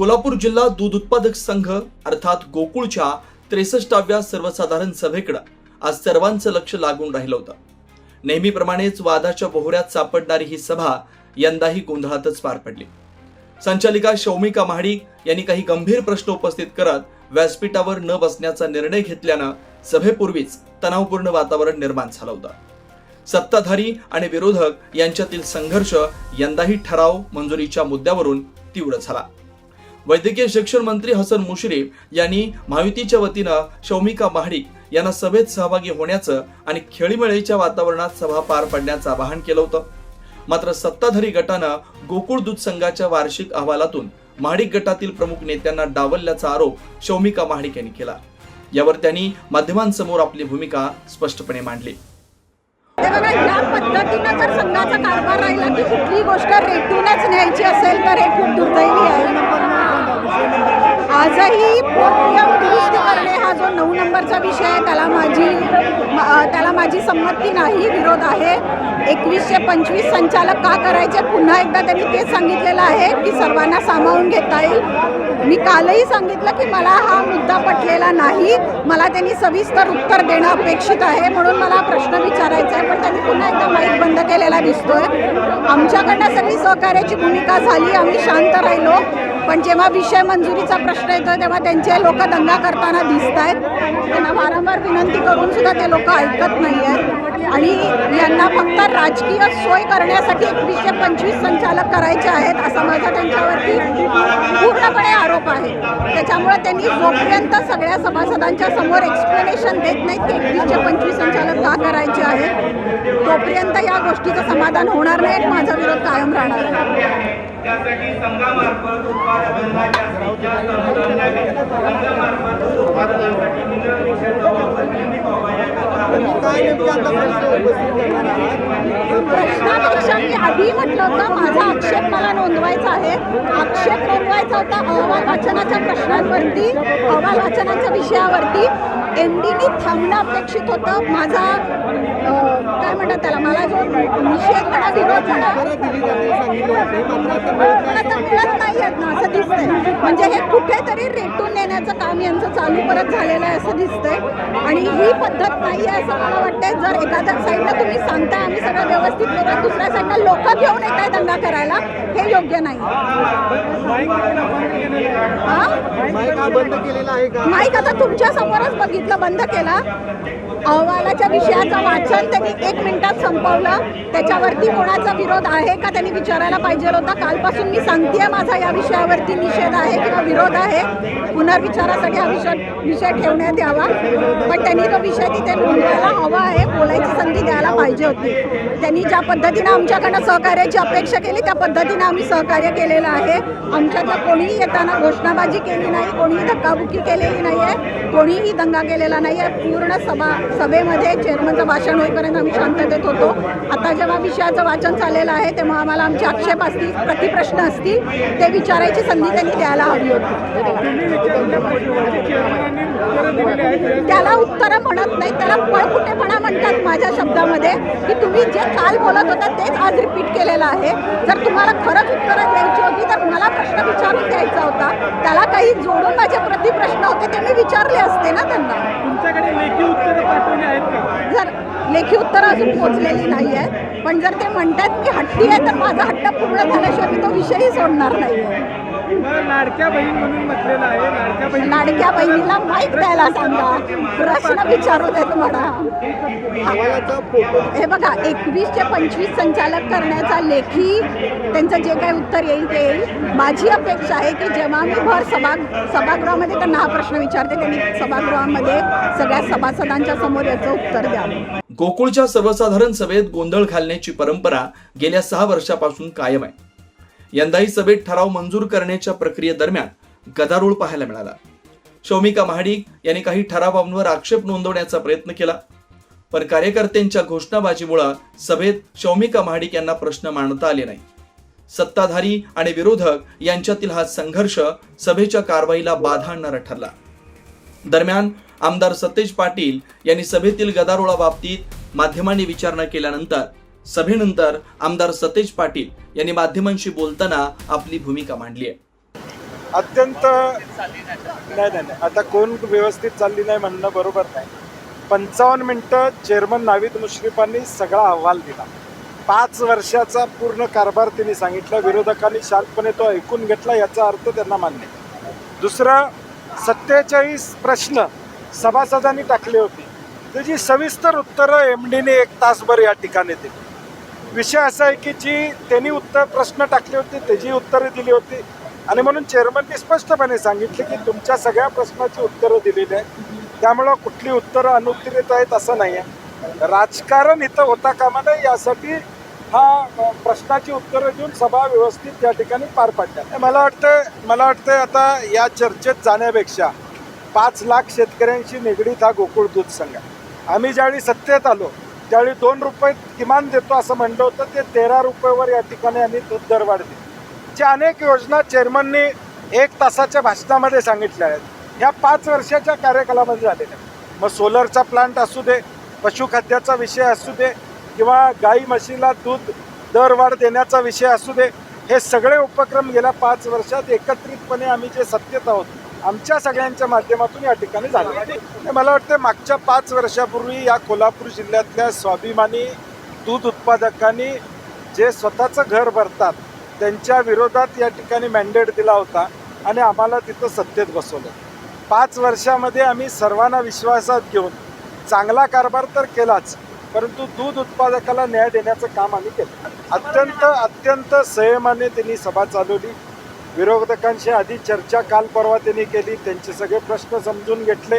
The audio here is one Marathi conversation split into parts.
कोल्हापूर जिल्हा दूध उत्पादक संघ अर्थात गोकुळच्या त्रेसष्टाव्या सर्वसाधारण सभेकडं आज सर्वांचं लक्ष लागून राहिलं होतं. नेहमीप्रमाणेच वादाच्या बोहऱ्यात सापडणारी ही सभा यंदाही गोंधळातच पार पडली. संचालिका शौमिका महाडिक यांनी काही गंभीर प्रश्न उपस्थित करत व्यासपीठावर न बसण्याचा निर्णय घेतल्यानं सभेपूर्वीच तणावपूर्ण वातावरण निर्माण झालं होतं. सत्ताधारी आणि विरोधक यांच्यातील संघर्ष यंदाही ठराव मंजुरीच्या मुद्द्यावरून तीव्र झाला. वैद्यकीय शिक्षण मंत्री हसन मुश्रीफ यांनी महायुतीच्या वतीनं शौमिका महाडिक यांना सभेत सहभागी होण्याचं आणि खेळीमेळीच्या वातावरणात सभा पार पाडण्याचं आवाहन केलं होतं. मात्र सत्ताधारी गटानं गोकुळ दूध संघाच्या वार्षिक अहवालातून महाडिक गटातील प्रमुख नेत्यांना डावलल्याचा आरोप शौमिका महाडिक यांनी केला. यावर त्यांनी माध्यमांसमोर आपली भूमिका स्पष्टपणे मांडली. या पद्धतीनं जर संघाचा कारभार राहिला की कुठली गोष्ट रेटूनच न्यायची असेल तर हे खूप दुर्दैवी आहे. आजही पोटनियम करणे हा जो नऊ नंबरचा विषय आहे त्याला माझी त्याला माझी संमती नाही विरोध आहे. एकवीसशे पंचवीस संचालक का करायचे? पुन्हा एकदा त्यांनी तेच सांगितलेलं आहे की सर्वांना सामावून घेता येईल. मी कालही सांगितलं की मला हा मुद्दा पटलेला नाही. मला त्यांनी सविस्तर उत्तर देणं अपेक्षित आहे म्हणून मला प्रश्न विचारायचा आहे पण त्यांनी पुन्हा एकदा माईक बंद केलेला दिसतोय. आमच्याकडनं सगळी सहकार्याची भूमिका झाली आम्ही शांत राहिलो. पण जेव्हा विषय मंजुरीचा प्रश्न येतो तेव्हा त्यांचे लोक दंगा करताना दिसत आहेत. त्यांना वारंवार विनंती करून सुद्धा ते लोक ऐकत नाही आहेत आणि यांना फक्त राजकीय सोय करण्यासाठी एकवीसशे पंचवीस संचालक करायचे आहेत असा माझा त्यांच्यावरती पूर्णपणे आरोप आहे. त्याच्यामुळे त्यांनी जोपर्यंत सगळ्या सभासदांच्या समोर एक्सप्लेनेशन देत नाहीत की एकवीसशे पंचवीस संचालक का करायचे आहेत? तोपर्यंत या गोष्टीचं समाधान होणार नाही माझा विरोध कायम राहणार आहे. त्यासाठी संघामार्फत उत्पादकांना जास्तीत जास्त अनुदान द्यावे. संघामार्फत उत्पादनासाठी मिनरल रिक्षाचा नियमित प्रश्नापेक्षा मी आधी म्हटलं होतं माझा आक्षेप मला नोंदवायचा आहे. आक्षेप नोंदवायचा होता अहवाल वाचनाच्या प्रश्नांवरती अहवाल वाचनाच्या विषयावरती. एम डीनी थांबणं अपेक्षित होतं. माझा काय म्हणतात त्याला मला जो निषेध म्हणा विरोध म्हणा आता मिळत नाही आहेत ना असं दिसतंय. म्हणजे हे कुठेतरी रेटून नेण्याचं काम यांचं चालू परत झालेलं आहे असं दिसतंय. आणि ही पद्धत नाही आहे असं मला वाटतंय. जर एखाद्या साईडला तुम्ही सांगताय आम्ही सगळं व्यवस्थित करू दुसऱ्या साईडला लोक घेऊन येत आहे दंगा करायला हे योग्य नाही. माईक आता तुमच्या समोरच बघितलं. बंद केला. अहवालाच्या विषयाचं वाचन त्यांनी एक मिनिटात संपवलं. त्याच्यावरती कोणाचा विरोध आहे का त्यांनी विचारायला पाहिजे होता? कालपासून मी सांगते माझा या विषयावरती निषेध आहे किंवा विरोध आहे. पुनर्विचारासाठी हा विषय विषय ठेवण्यात यावा. पण त्यांनी तो विषय तिथे नोंदवायला हवा आहे बोलायची संधी द्यायला पाहिजे होती. त्यांनी ज्या पद्धतीनं आमच्याकडनं सहकार्याची अपेक्षा केली त्या पद्धतीनं आम्ही सहकार्य केलेलं आहे. आमच्यातलं कोणीही येताना घोषणाबाजी केली नाही कोणीही धक्काबुक्की केलेली नाही आहे कोणीही दंगा केलेला नाही आहे पूर्ण सभा सभेमध्ये चेअरमनचं भाषण होईपर्यंत आम्ही शांततेत होतो. आता जेव्हा विषयाचं वाचन चाललेलं आहे तेव्हा आम्हाला आमचे आक्षेप असतील प्रतिप्रश्न असतील ते विचारायची संधी त्यांनी द्यायला हवी होती. त्याला उत्तरं म्हणत नाही त्याला पळकुटेपणा म्हणतात माझ्या शब्दामध्ये की तुम्ही जे काल बोलत होता तेच आज रिपीट केलेलं आहे. जर तुम्हाला खरंच उत्तरं द्यायची होती तर मला प्रश्न विचारून द्यायचा होता. त्याला काही जोडून माझे प्रतिप्रश्न होते ते मी विचारले असते ना त्यांना. तुमच्याकडे लेखी उत्तरं पाठवली आहेत का? जर लेखी उत्तरं अजून पोचलेली नाही आहेत पण जर ते म्हणतात की हट्टी आहे तर माझा हट्ट पूर्ण झाल्याशिवाय मी तो विषयही सोडणार नाही आहे लाडक्या बहीण म्हणून म्हटलेलं आहे. लाडक्या बहीण लाडक्या बहिणीला माहीत द्यायला सांगा. प्रश्न विचारू देत म्हणा हे बघा एकवीसचे पंचवीस संचालक करण्याचा लेखी त्यांचं जे काही उत्तर येईल ते येईल. माझी अपेक्षा आहे की जेव्हा मी भर सभा सभागृहामध्ये त्यांना हा प्रश्न विचारते त्यांनी सभागृहामध्ये सगळ्या सभासदांच्या समोर याचं उत्तर द्यावं गोकुळच्या सर्वसाधारण सभेत गोंधळ घालण्याची परंपरा गेल्या सहा वर्षापासून कायम आहे. यंदाही सभेत ठराव मंजूर करण्याच्या प्रक्रियेदरम्यान गदारोळ पाहायला मिळाला. शौमिका महाडिक यांनी काही ठरावांवर आक्षेप नोंदवण्याचा प्रयत्न केला. पण कार्यकर्त्यांच्या घोषणाबाजीमुळे सभेत शौमिका महाडिक यांना प्रश्न मांडता आले नाही. सत्ताधारी आणि विरोधक यांच्यातील हा संघर्ष सभेच्या कारवाईला बाधा आणणारा ठरला. दरम्यान आमदार सतेज पाटील यांनी सभेतील गदारोळाबाबतीत माध्यमांनी विचारणा केल्यानंतर सभेनंतर आमदार सतेज पाटील यांनी माध्यमांशी बोलताना आपली भूमिका मांडली आहे. अत्यंत नाही नाही नाही. आता कोण व्यवस्थित चालली नाही म्हणणं बरोबर नाही. पंचावन्न मिनटं चेअरमन नावीद मुश्रीफांनी सगळा अहवाल दिला. पाच वर्षाचा पूर्ण कारभार त्यांनी सांगितला. विरोधकांनी शांतपणे तो ऐकून घेतला याचा अर्थ त्यांना मान्य दुसरं सत्तेचाळीस प्रश्न सभासदांनी टाकले होते. त्याची सविस्तर उत्तरं एम डीने एक तासभर या ठिकाणी दिली. विषय असा आहे की जी त्यांनी उत्तर प्रश्न टाकले होते त्याची उत्तरं दिली होती. आणि म्हणून चेअरमननी स्पष्टपणे सांगितले की तुमच्या सगळ्या प्रश्नाची उत्तरं दिलेली आहेत. त्यामुळं कुठली उत्तरं अनुत्तरित आहेत असं नाही आहे. राजकारण इथं होता कामा नये यासाठी हा प्रश्नाची उत्तरं देऊन सभा व्यवस्थित त्या ठिकाणी पार पाडल्या. मला वाटतं मला वाटतं आता या चर्चेत जाण्यापेक्षा पाच लाख शेतकऱ्यांशी निगडीत हा गोकुळ दूध संघ आम्ही ज्यावेळी सत्तेत आलो त्यावेळी दोन रुपये किमान देतो असं म्हणलं होतं ते तेरा रुपयेवर या ठिकाणी आम्ही दूध दरवाढ दिली ज्या अनेक योजना चेअरमननी एक तासाच्या भाषणामध्ये सांगितल्या आहेत ह्या पाच वर्षाच्या कार्यकालामध्ये झालेल्या आहेत. मग सोलरचा प्लांट असू दे पशुखाद्याचा विषय असू दे किंवा गाई म्हशीला दूध दरवाढ देण्याचा विषय असू दे हे सगळे उपक्रम गेल्या पाच वर्षात एकत्रितपणे आम्ही जे सत्यत आहोत आमच्या सगळ्यांच्या माध्यमातून या ठिकाणी झालं. आणि मला वाटतं मागच्या पाच वर्षापूर्वी या कोल्हापूर जिल्ह्यातल्या स्वाभिमानी दूध उत्पादकांनी जे स्वतःचं घर भरतात त्यांच्या विरोधात या ठिकाणी मॅन्डेट दिला होता आणि आम्हाला तिथं सत्तेत बसवलं. पाच वर्षामध्ये आम्ही सर्वांना विश्वासात घेऊन चांगला कारभार तर केलाच परंतु दूध उत्पादकाला न्याय देण्याचं काम आम्ही केलं. अत्यंत अत्यंत संयमाने त्यांनी सभा चालवली. विरोधकांशी आधी चर्चा काल परवा त्यांनी केली. त्यांचे सगळे प्रश्न समजून घेतले.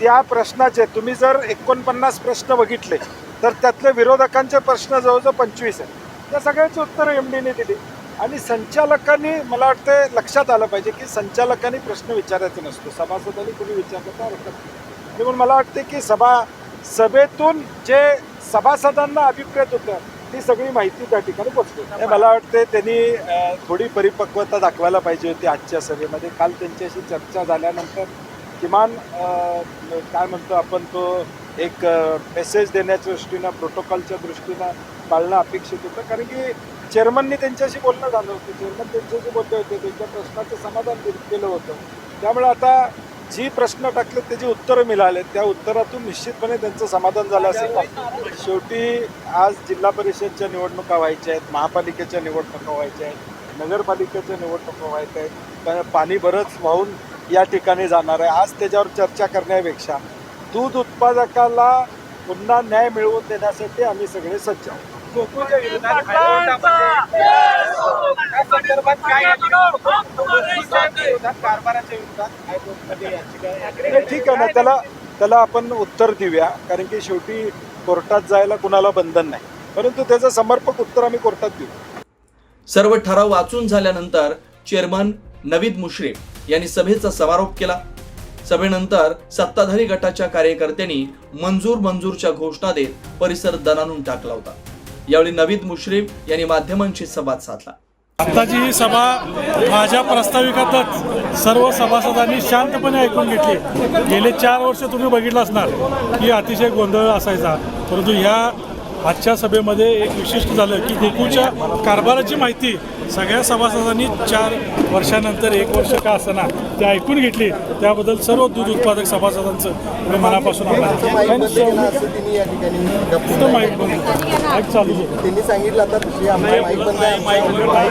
त्या प्रश्नाचे तुम्ही जर एकोणपन्नास प्रश्न बघितले तर त्यातले विरोधकांचे प्रश्न जवळजवळ पंचवीस आहेत. त्या सगळ्याची उत्तरं एम डीने दिली. आणि संचालकांनी मला वाटतं लक्षात आलं पाहिजे की संचालकांनी प्रश्न विचारायचा नसतो. सभासदांनी कुणी विचारलं तर हरकत नाही. आणि म्हणून मला वाटते की सभा सभेतून जे सभासदांना अभिप्रेत होतं ती सगळी माहिती त्या ठिकाणी पोचते मला वाटते त्यांनी थोडी परिपक्वता दाखवायला पाहिजे होती आजच्या सभेमध्ये. काल त्यांच्याशी चर्चा झाल्यानंतर किमान काय म्हणतो आपण तो एक मेसेज देण्याच्या दृष्टीनं प्रोटोकॉलच्या दृष्टीनं पाळणं अपेक्षित होतं. कारण की चेअरमननी त्यांच्याशी बोलणं झालं होतं. चेअरमन त्यांच्याशी बोलले होते. त्यांच्या प्रश्नाचं समाधान केलं होतं. त्यामुळे आता जी प्रश्न टाकले त्याची उत्तरं मिळाले त्या उत्तरातून निश्चितपणे त्यांचं समाधान झालं असेल. शेवटी आज जिल्हा परिषदच्या निवडणुका व्हायच्या आहेत महापालिकेच्या निवडणुका व्हायच्या आहेत नगरपालिकेच्या निवडणुका व्हायच्या आहेत. कारण पाणी बरंच वाहून या ठिकाणी जाणार आहे. आज त्याच्यावर चर्चा करण्यापेक्षा दूध उत्पादकाला पुन्हा न्याय मिळवून देण्यासाठी आम्ही सगळे सज्ज आहोत. गोकुळच्या विरोधात हायकोर्टामध्ये त्या संदर्भात काय याचिका गोकुळच्या विरोधात कारभाराच्या विरोधात हायकोर्टमध्ये याचिका नाही, ठीक आहे ना त्याला त्याला आपण उत्तर देऊया कारण की शेवटी कोर्टात जायला कुणाला बंधन नाही. परंतु त्याचं समर्पक उत्तर आम्ही कोर्टात देऊ. सर्व ठराव वाचून झाल्यानंतर चेअरमन नवीद मुश्रीफ यांनी सभेचा समारोप केला. सभेनंतर सत्ताधारी गटाच्या कार्यकर्त्यांनी मंजूर मंजूरच्या घोषणा देत परिसर दणानून टाकला होता. यावेळी नवीद मुश्रीफ यांनी माध्यमांशी संवाद साधला. आत्ताची ही सभा माझ्या प्रस्ताविकातच सर्व सभासदांनी शांतपणे ऐकून घेतली. गेले चार वर्ष तुम्ही बघितलं असणार की अतिशय गोंधळ असायचा. परंतु ह्या आजच्या सभेमध्ये एक विशिष्ट झालं की गोकुळच्या कारभाराची माहिती सगळ्या सभासदांनी चार वर्षानंतर एक वर्ष का असताना ते ऐकून घेतली. त्याबद्दल सर्व दूध उत्पादक सभासदांचं मी मनापासून आभार. त्यांनी सांगितलं आता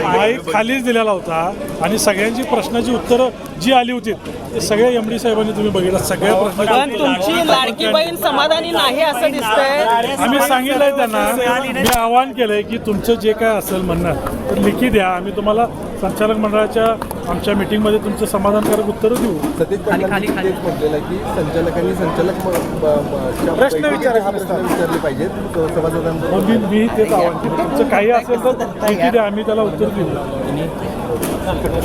माईक खालीच दिलेला होता आणि सगळ्यांची प्रश्नाची उत्तरं जी आली होती ते सगळ्या एम डी साहेबांनी तुम्ही बघितलं. सगळ्या पण प्रश्नाची तुमची लाडकी बहीण समाधानी नाही असं दिसतंय. आम्ही सांगितलंय त्यांना मी आवाहन केलंय की तुमचं जे काय असेल म्हणणं तर लिखी द्या. आम्ही तुम्हाला संचालक मंडळाच्या आमच्या मिटिंगमध्ये तुमचं समाधानकारक उत्तरं देऊ. सतीश पाटलांनी तेच म्हटलेलं आहे की संचालकांनी संचालक प्रश्न हा प्रश्न विचारले पाहिजेत. सभासदांना मग मी मी तेच आवाहन केलं. तुमचं काही असेल तर आम्ही त्याला उत्तर देऊ.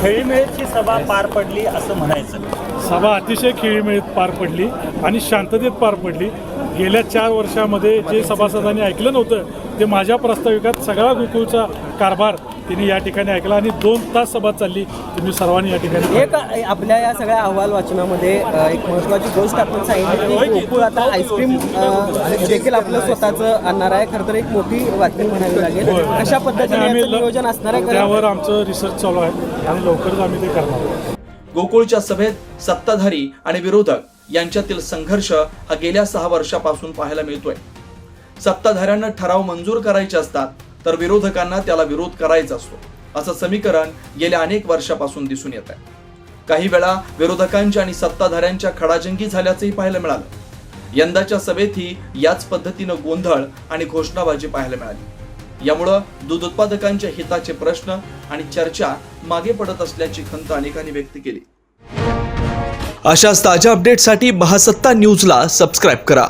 खेळीमेळची सभा पार पडली असं म्हणायचं. सभा अतिशय खेळीमेळीत पार पडली आणि शांततेत पार पडली. गेल्या चार वर्षामध्ये जे सभासदांनी ऐकलं नव्हतं ते माझ्या प्रस्ताविकात सगळा गोकुळचा कारभार त्यांनी या ठिकाणी ऐकला आणि दोन तास सभा चालली. तुम्ही सर्वांनी या ठिकाणी एक आपल्या या सगळ्या अहवाल वाचनामध्ये एक महत्वाची गोष्ट आपण सांगितली की गोकुळ आता आईस्क्रीम देखील आपलं स्वतःचं आणणार आहे. खरं तर एक मोठी बातमी म्हणावी लागेल. अशा पद्धतीने नियोजन असणार आहे त्यावर आमचं रिसर्च चालू आहे आणि लवकरच आम्ही ते करणार आहोत. गोकुळच्या सभेत सत्ताधारी आणि विरोधक यांच्यातील संघर्ष हा गेल्या सहा वर्षापासून पाहायला मिळतोय. सत्ताधाऱ्यांना ठराव मंजूर करायचे असतात तर विरोधकांना त्याला विरोध करायचा असतो. असं समीकरण गेल्या अनेक वर्षापासून दिसून येत आहे. काही वेळा विरोधकांच्या आणि सत्ताधाऱ्यांच्या खडाजंगी झाल्याचंही पाहायला मिळालं. यंदाच्या सभेतही याच पद्धतीनं गोंधळ आणि घोषणाबाजी पाहायला मिळाली. यामुळं दूध उत्पादकांच्या हिताचे प्रश्न आणि चर्चा मागे पडत असल्याची खंत अनेकांनी व्यक्त केली. अशाच ताज्या अपडेटसाठी महासत्ता न्यूजला सबस्क्राईब करा.